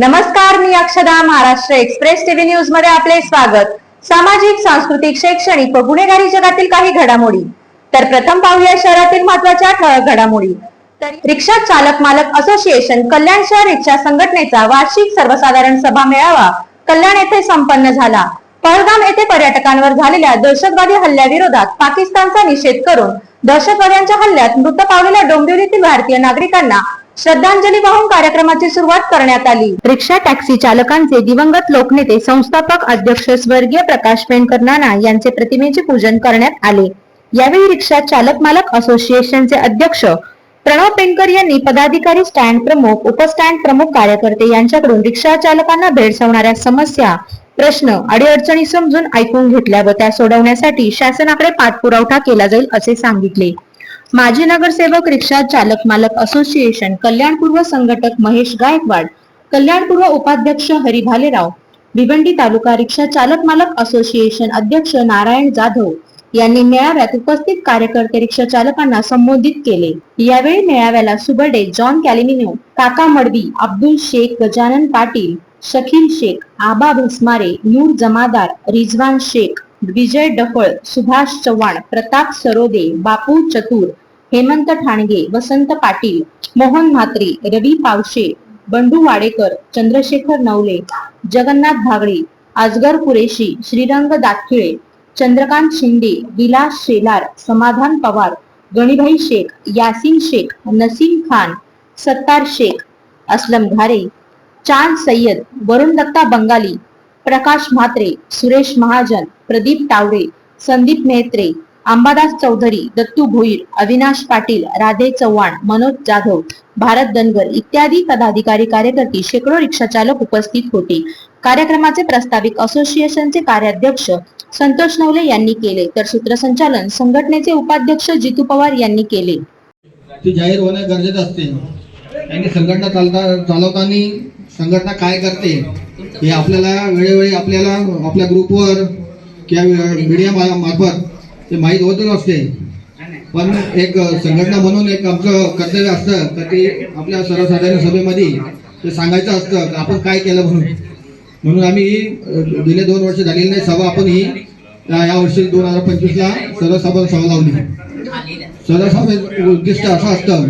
नमस्कार मी अक्षदा Maharashtra express TV न्यूजमध्ये आपले स्वागत. सामाजिक सांस्कृतिक शैक्षणिक व गुन्हेगारी जगातील काही घडामोडी. तर प्रथम पाहूया शहरातील महत्त्वाच्या ठळक घडामोडी. रिक्षा चालक मालक असोसिएशन कल्याण शहर रिक्षा संघटनेचा वार्षिक सर्वसाधारण सभा मेळावा कल्याण येथे संपन्न झाला. पहलगाम येथे पर्यटकांवर झालेल्या दहशतवादी हल्ल्याविरोधात पाकिस्तानचा निषेध करून दहशतवाद्यांच्या हल्ल्यात मृत पावलेल्या डोंबिवलीतील भारतीय नागरिकांना श्रद्धांजली वाहून कार्यक्रमाची सुरुवात करण्यात आली. रिक्षा टॅक्सी चालकांचे दिवंगत लोकनेते संस्थापक अध्यक्ष स्वर्गीय प्रकाश पेंडकर नाना यांचे प्रतिमेचे पूजन करण्यात आले. यावेळी रिक्षा चालक मालक असोसिएशनचे अध्यक्ष प्रणव पेंडकर यांनी पदाधिकारी स्टँड प्रमुख उपस्टँड प्रमुख कार्यकर्ते यांच्याकडून रिक्षा चालकांना भेडसावणाऱ्या समस्या प्रश्न अडीअडचणी समजून ऐकून घेतल्या व त्या सोडवण्यासाठी शासनाकडे पाठपुरवठा केला जाईल असे सांगितले. माजी नगरसेवक रिक्षा चालक मालक असोसिएशन कल्याणपूर्व संघटक महेश गायकवाड कल्याणपूर्व उपाध्यक्ष हरी भालेराव भिवंडी तालुका रिक्षा चालक मालक असोसिएशन अध्यक्ष नारायण जाधव यांनी मेळाव्यात उपस्थित कार्यकर्ते रिक्षा चालकांना संबोधित केले. यावेळी मेळाव्याला सुबर्डे जॉन कॅलिनिनो काका मडवी अब्दुल शेख गजानन पाटील शकील शेख आबा भस्मारे नूर जमादार रिजवान शेख विजय डफळ सुभाष चव्हाण प्रताप सरोदे बापू चतुर हेमंत ठाणगे वसंत पाटील मोहन म्हात्रे रवी पावशे बंडू वाडेकर चंद्रशेखर नवले जगन्नाथ भागडे आजगर कुरेशी श्रीरंग दातखिळे चंद्रकांत शिंदे विलास शेलार समाधान पवार गणिभाई शेख यासिन शेख नसीम खान सत्तार शेख असलम घारे चांद सय्यद वरुण दत्ता बंगाली प्रकाश म्हात्रे सुरेश महाजन प्रदीप तावडे संदीप मेहत्रे अंबादास चौधरी दत्तू भोईर अविनाश पाटील राधे चव्हाण मनोज जाधव भारत दनगर इत्यादी पदाधिकारी कार्यकर्ते शेकडो रिक्षा चालक उपस्थित होते. कार्यक्रमाचे प्रस्ताविक असोसिएशनचे कार्याध्यक्ष संतोष नवले यांनी केले तर सूत्रसंचालन संघटनेचे उपाध्यक्ष जितू पवार यांनी केले. ती जाहीर होणे गरजेचे असते. आणि संघटना चालता चालवताना संघटना काय करते हे आपल्याला वेळोवेळी आपल्याला आपल्या ग्रुपवर किंवा मीडिया मा- मार्फत ते माहीत होतच असते पण एक संघटना म्हणून एक आमचं कर्तव्य असतं तर ते आपल्या सर्वसाधारण सभेमध्ये ते सांगायचं असतं की आपण काय केलं म्हणून. म्हणून आम्ही ही, गेले दोन वर्ष झालेली नाही सभा आपण ही या या वर्षी दोन हजार पंचवीसला सर्वसभा सभा लावली. सर्वसभेचं उद्दिष्ट असं असतं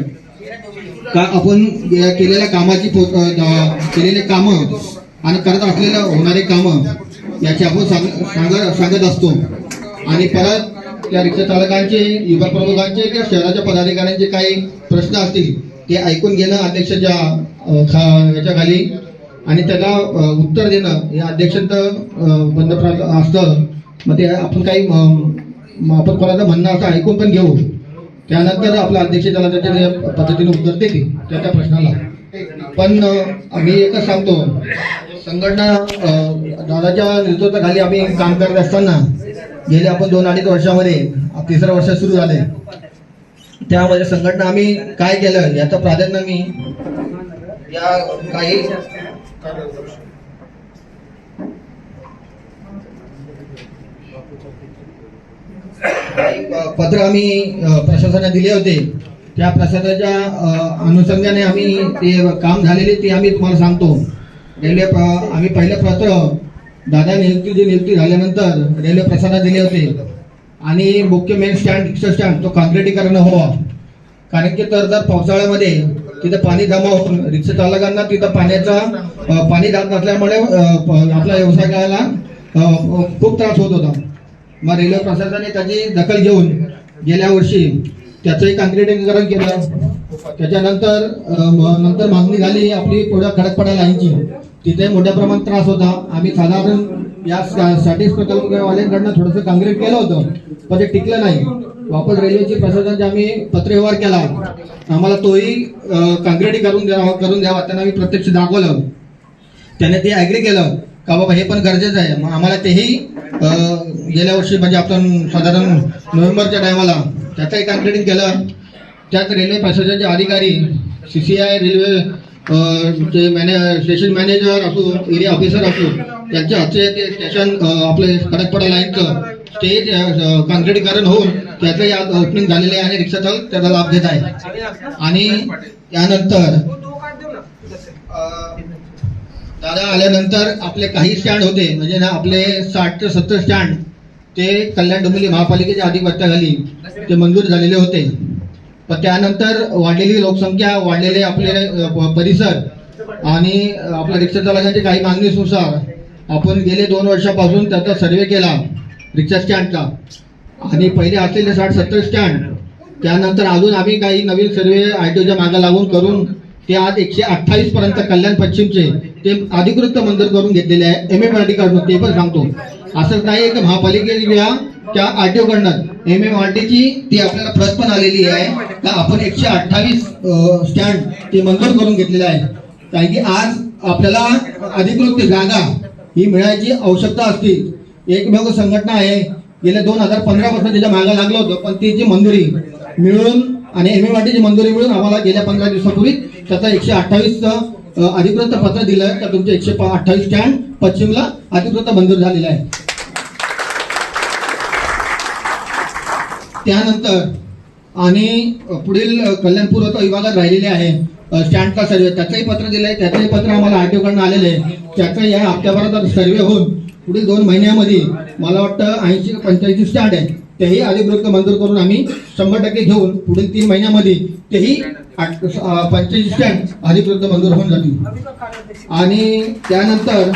का आपण केलेल्या कामाची केलेले कामं आणि करत असलेलं होणारे कामं याची आपण सांग सांग- सांगत असतो. आणि परत त्या रिक्षा चालकांचे युवा प्रमुखांचे किंवा शहराच्या पदाधिकाऱ्यांचे काही प्रश्न असतील ते ऐकून घेणं अध्यक्षाच्या खा- याच्या खाली. आणि त्याला उत्तर देणं हे अध्यक्षांचं बंद असतं. मग ते आपण काही म- आपण कोणाचं म्हणणं असं ऐकून पण घेऊ. त्यानंतर आपला अध्यक्ष त्याला त्याच्या पद्धतीने उत्तर देते त्या त्या प्रश्नाला. पण आम्ही मी एकच सांगतो. संघटना दादाच्या नेतृत्वाखाली आम्ही काम करत असताना गेले आपण दोन अडीच वर्षामध्ये. तिसरं वर्ष सुरू झाले त्यामध्ये संघटना आम्ही काय केलं याचं प्राधान्य मी या काही पत्र आम्ही प्रशासनाला दिले होते. त्या प्रशासनाच्या अनुषंगाने आम्ही ते काम झालेले ते आम्ही तुम्हाला सांगतो. रेल्वे आम्ही पहिलं पत्र दादा नियुक्ती नियुक्ती झाल्यानंतर रेल्वे प्रशासनाला दिले होते. आणि मुख्य मेन स्टँड रिक्षा स्टँड तो काँक्रिटीकरण हवा. कारण की तर जर पावसाळ्यामध्ये तिथं पाणी जमा होऊन रिक्षा चालकांना तिथं पाण्याचा पाणी जात नसल्यामुळे आपला व्यवसाय आपल्या व्यवसायाला खूप त्रास होत होता. मग रेल्वे प्रशासनाने त्याची दखल घेऊन गेल्या वर्षी त्याचंही काँक्रिटीकरण केलं. त्याच्यानंतर नंतर मागणी झाली आपली पुढे खडकपडा लाईनची. तिथे मोठ्या प्रमाणात त्रास होता. आम्ही साधारण या साठीच प्रकल्पवाल्यांकडनं थोडंसं काँक्रीट केलं होतं पण ते टिकलं नाही. वापस रेल्वेची प्रशासनाचे आम्ही पत्रव्यवहार केला. आम्हाला तोही काँक्रिटी करून द्यावा करून द्यावा त्यांना आम्ही प्रत्यक्ष दाखवलं. त्याने ते ॲग्री केलं का बाबा हे पण गरजेचं आहे. मग आम्हाला तेही गेल्या वर्षी म्हणजे आपण साधारण नोव्हेंबरच्या टायमाला त्याचंही कॉन्क्रिटिंग केलं. त्यात रेल्वे प्रशासनाचे अधिकारी सी सी आय रेल्वे मॅने स्टेशन मॅनेजर असो एरिया ऑफिसर असो त्यांच्या हातचे ते स्टेशन आपले कडकपडा लाईनचं स्टेज कॉन्क्रिटीकरण होऊन त्याचं या ओपनिंग झालेले आहे आणि रिक्षा चालक त्याचा लाभ घेत आहे. आणि यानंतर दादा आल्यानंतर आपले काही स्टँड होते म्हणजे ना आपले साठ ते सत्तर स्टँड ते कल्याण डोंबिवली महापालिकेच्या अधिपत्याखाली ते मंजूर झालेले होते. पण त्यानंतर वाढलेली लोकसंख्या वाढलेले आपले परिसर आणि आपल्या रिक्षा चालकांची काही मागणीनुसार आपण गेले दोन वर्षापासून त्याचा सर्वे केला रिक्षा स्टँडचा. आणि पहिले असलेले साठ सत्तर स्टँड त्यानंतर अजून आम्ही काही नवीन सर्वे आय टीओच्या मागे लागून करून ते आज एकशे अठ्ठावीस पर्यंत कल्याण पश्चिमचे ते अधिकृत मंजूर करून घेतलेले आहे. एम ए आर ते पण सांगतो. असं नाही की महापालिकेच्या त्या आर कडनं एम एम आर टीची ती आपल्याला प्रत पण आलेली आहे. का आपण एकशे अठ्ठावीस स्टँड ते मंजूर करून घेतलेले आहे. कारण की आज आपल्याला अधिकृत जागा ही मिळायची आवश्यकता असते. एकमेव संघटना आहे. गेल्या दोन हजार पंधरा पासून मागा मागे लागलं होतं पण ती जी मंजुरी मिळून आणि एम एम ची मंजुरी मिळून आम्हाला गेल्या पंधरा दिवसापूर्वी त्याचा एकशे अठ्ठावीस अधिकृत पत्र दिलं. तर तुमचे एकशे अठ्ठावीस स्टँड पश्चिमला अधिकृत मंजूर झालेलं आहे. त्यानंतर आणि पुढील कल्याणपूर होता विभागात राहिलेले आहे. स्टँडचा सर्वे त्याचंही पत्र दिलं आहे त्याचंही पत्र आम्हाला आरटीओ कडून आलेलं आहे. त्याचं या हप्त्याभरात सर्वे होऊन पुढील दोन महिन्यामध्ये मला वाटतं ऐंशी पंच्याऐंशी स्टँड आहे. तेही अधिकृत मंजूर करून आम्ही शंभर टक्के घेऊन पुढील तीन महिन्यामध्ये तेही पंच्याऐंशी स्टँड अधिकृत मंजूर होऊन जातील. आणि त्यानंतर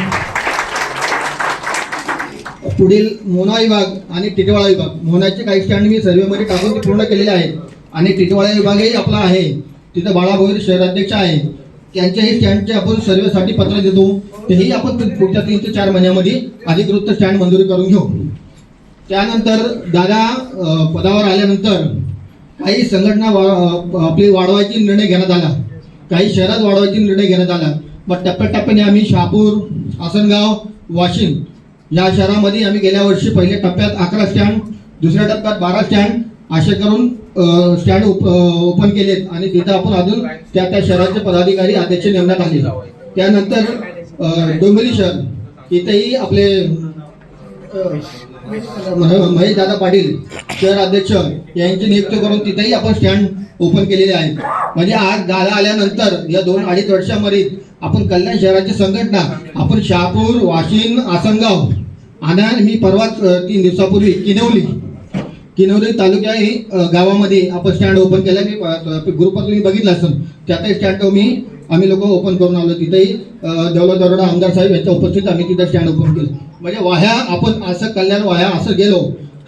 पुढील मोना विभाग आणि टिटवाळा विभाग. मोनाचे काही स्टँड मी सर्वेमध्ये टाकून पूर्ण केलेले आहेत आणि टिटवाळा विभागही आपला आहे. तिथं बाळाभोईर शहराध्यक्ष आहे. त्यांच्याही स्टँडचे आपण सर्वेसाठी पत्र देतो. तेही आपण पुढच्या तीन ते चार महिन्यामध्ये अधिकृत स्टँड मंजुरी करून घेऊ. त्यानंतर दादा पदावर आल्यानंतर काही संघटना वा- आपली वाढवायची निर्णय घेण्यात आला. काही शहरात वाढवायची निर्णय घेण्यात आला. मग टप्प्याटप्प्याने आम्ही शहापूर आसनगाव वाशिम या शहरामध्ये आम्ही गेल्या वर्षी पहिल्या टप्प्यात अकरा स्टँड दुसऱ्या टप्प्यात बारा स्टँड असे करून स्टँड ओपन केलेत. आणि तिथं आपण अजून त्या त्या शहराचे पदाधिकारी अध्यक्ष नेमण्यात आले. त्यानंतर डोंबिवली शहर इथेही आपले महेश दादा पाटील शहर अध्यक्ष यांची नियुक्ती करून तिथेही आपण स्टँड ओपन केलेले आहेत. म्हणजे आज दादा आल्यानंतर या दोन अडीच वर्षामध्ये आपण कल्याण शहराची संघटना आपण शहापूर वाशिम आसनगाव आणि मी परवाच तीन दिवसापूर्वी किनवली किनवली तालुक्या ही गावामध्ये आपण स्टँड ओपन केला. मी अ, ग्रुपवर तुम्ही बघितलं असेल त्यातही स्टँड मी आम्ही लोक ओपन करून आलो. तिथेही देवला दरोडा आमदार साहेब यांच्या उपस्थित आम्ही तिथं स्टँड ओपन केलं. म्हणजे वाह्या आपण असं कल्याण वाह्या असं गेलो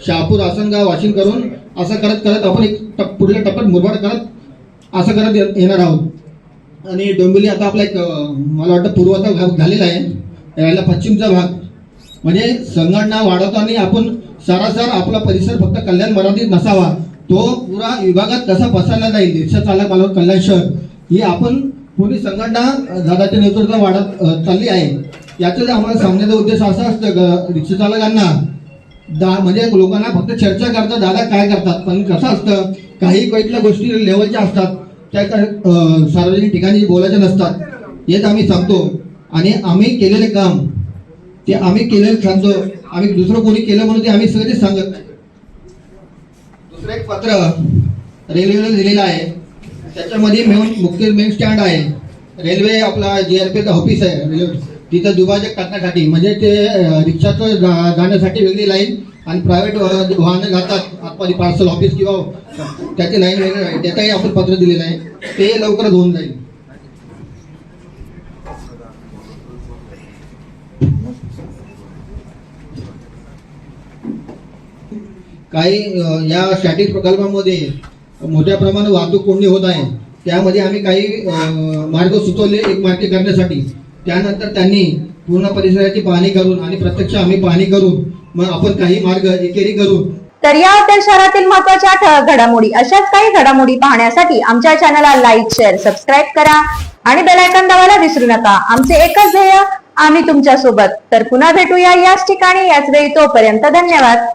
शहापूर आसनगाव वाशिम करून असं करत करत आपण एक टप पुढल्या टप्प्यात मुरबाड करत असं करत ये- येणार आहोत. आणि डोंबिवली आता आपला एक मला वाटतं पूर्वाचा भाग झालेला आहे. याला पश्चिमचा भाग. म्हणजे संघटना वाढवताना आपण सरासर आपला परिसर फक्त कल्याण मराठीत नसावा. तो पुरा विभागात कसा पसरला जाईल रिक्षा चालक मालक कल्याण शहर ही आपण पूर्वी संघटना दादाच्या नेतृत्वात वाढत चालली आहे. याचा आम्हाला सांगण्याचा उद्देश असा असतं ग- रिक्षा चालकांना दा म्हणजे लोकांना फक्त चर्चा करतात दादा काय करतात. पण कसं असतं काही कैकल्या गोष्टी लेवलच्या असतात त्या सार्वजनिक ठिकाणी बोलायच्या नसतात. हेच आम्ही सांगतो. आणि आम्ही केलेले काम ते आम्ही केलेलं सांगतो. आम्ही दुसरं कोणी केलं म्हणून ते आम्ही सगळे सांगत नाही. दुसरं एक पत्र रेल्वेला दिलेलं आहे. त्याच्यामध्ये मेन मुख्य मेन स्टँड आहे. रेल्वे आपला जी आर पीचं ऑफिस आहे. रेल्वे तिथं दुभाजक टाकण्यासाठी म्हणजे ते रिक्षाचं जा- जाण्यासाठी वेगळी लाईन आणि प्रायव्हेट वाहनं जातात. आतमध्ये पार्सल ऑफिस किंवा त्याची लाईन वेगळी त्याचाही आपण पत्र दिलेलं आहे. ते लवकरच होऊन जाईल. काही या स्टॅटिक प्रकल्पामध्ये मोठ्या प्रमाणात वाहतूक कोंडी होत आहे. त्यामध्ये आम्ही काही मार्ग सुचवले एक मार्गी करण्यासाठी. त्यानंतर त्यांनी पूर्ण परिसराची पाहणी करून आणि प्रत्यक्ष आम्ही पाहणी करून मग आपण काही मार्ग एकेरी करून. तर या होत्या शहरातील महत्त्वाच्या घडामोडी अशाच काही घडामोडी पाहण्यासाठी आमच्या चॅनलला लाईक शेअर सबस्क्राईब करा आणि बेलायकन आयकॉन दाबायला विसरू नका. आमचे एकच ध्येय आम्ही तुमच्यासोबत तर पुन्हा भेटूया याच ठिकाणी याच वेळी तोपर्यंत धन्यवाद.